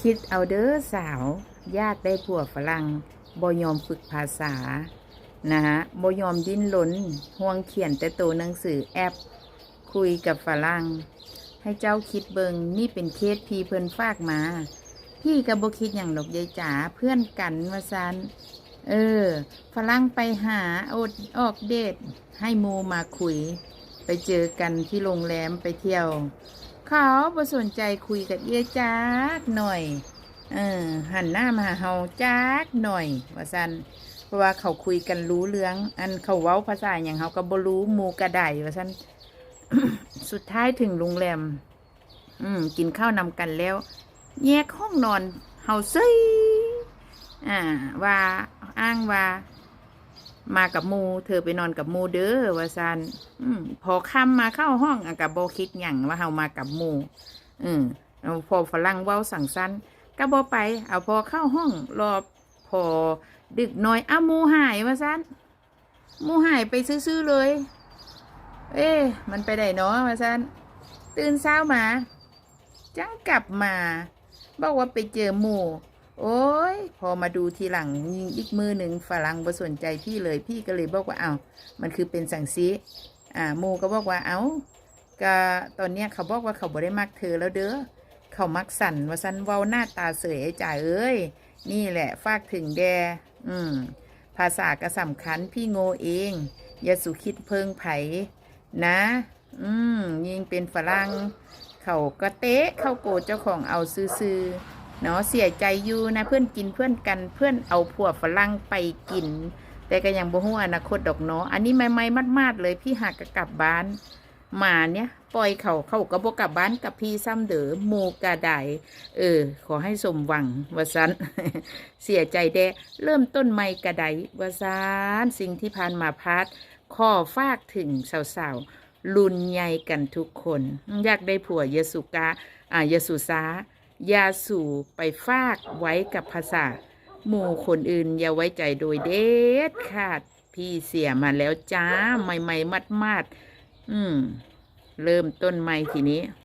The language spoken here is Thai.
คิดเอาเด้อสาวยากได้ผัวฝรั่งบ่ยอมฝึกภาษา นะฮะบ่ยอมดิ้นรนห่วงเขียนแต่ตัวหนังสือแอป คุยกับฝรั่ง ให้เจ้าคิดเบิงนี่เป็นเคสพี่เพิ่นฝากมา พี่กับบคิดอย่างหรอกยายจ๋าเพื่อนกันว่าซันเออ ฝรั่งไปหาอดออกเดทให้โมมาคุย ไปเจอกันที่โรงแรมไปเที่ยว เขาบ่สนใจคุยกับเอียจักหน่อย เออ หันหน้ามาหาเฮาจักหน่อย ว่าซันเพราะว่าเขาคุยกันรู้เรื่อง อันเขาเว้าภาษาอย่างเขาก็บ่รู้มูกระไดว่าซันสุดท้ายถึงโรงแรม อืม กินข้าวนำกันแล้ว แยกห้องนอนเฮาเซยอ่า ว่าอ้างว่า มากับมูเธอไปนอนกับมูเด้อว่าซันอืมพอค่ำมาเข้าห้องอกับโบคิดอย่างว่าเฮามากับมูอืมเอาพอฝรั่งเว้าสั่งสั้นก็บอไป เอาพอเข้าห้องรอพอดึกหน่อยอ้ามูหายว่าซันมูหายไปซื้อๆเลย เอ๊มันไปไหนเนาะว่าซันตื่นเช้ามา จังกลับมา บอกว่าไปเจอหมู โอ้ย พอมาดูทีหลังอีกมือหนึ่งฝรั่งบ่สนใจพี่เลยพี่ก็เลยบอกว่าเอา้ามันคือเป็นสังซีอ่าหมูก็บอกว่าเอา้าก็ตอนเนี้ยเขาบอกว่าเขาบ่ได้มักเธอแล้วเด้อเขามักสั่นว่าสันเว้าหน้าตาเสยไอ้จ่าเอ้ยนี่แหละฝากถึงแดอืมภาษาก็สำคัญพี่โง่เองอย่าสุคิดเพิงไผนะ อืมยิงเป็นฝรั่งเขาก็เตะเข้าโกรธเจ้าของเอาซื้อ เนาะเสียใจอยู่นะเพื่อนกินเพื่อนกันเพื่อนเอาผัวฝรั่งไปกิน แต่ก็ยังบ่ฮู้อนาคตดอกเนาะอันนี้ไม่ไม่มัดๆเลยพี่หักก็กลับบ้านหมาเนี่ยปล่อยเขาเขาก็บอกกลับบ้านกับพี่ซ้ำเดอหมูกระไดเออ ขอให้สมหวังวาซันเสียใจแดเริ่มต้นใหม่กระไดวาซันสิ่งที่ผ่านมาพัดข้อฟากถึงสาวๆรุนใหญ่กันทุกคน อยากได้ผัวเยสุกาอ่ายสุสา ยาสู่ไปฟากไว้กับภาษาหมู่คนอื่นอย่าไว้ใจโดยเด็ดขาดพี่เสียมาแล้วจ้า ใหม่ๆมัดๆอืม เริ่มต้นใหม่ทีนี้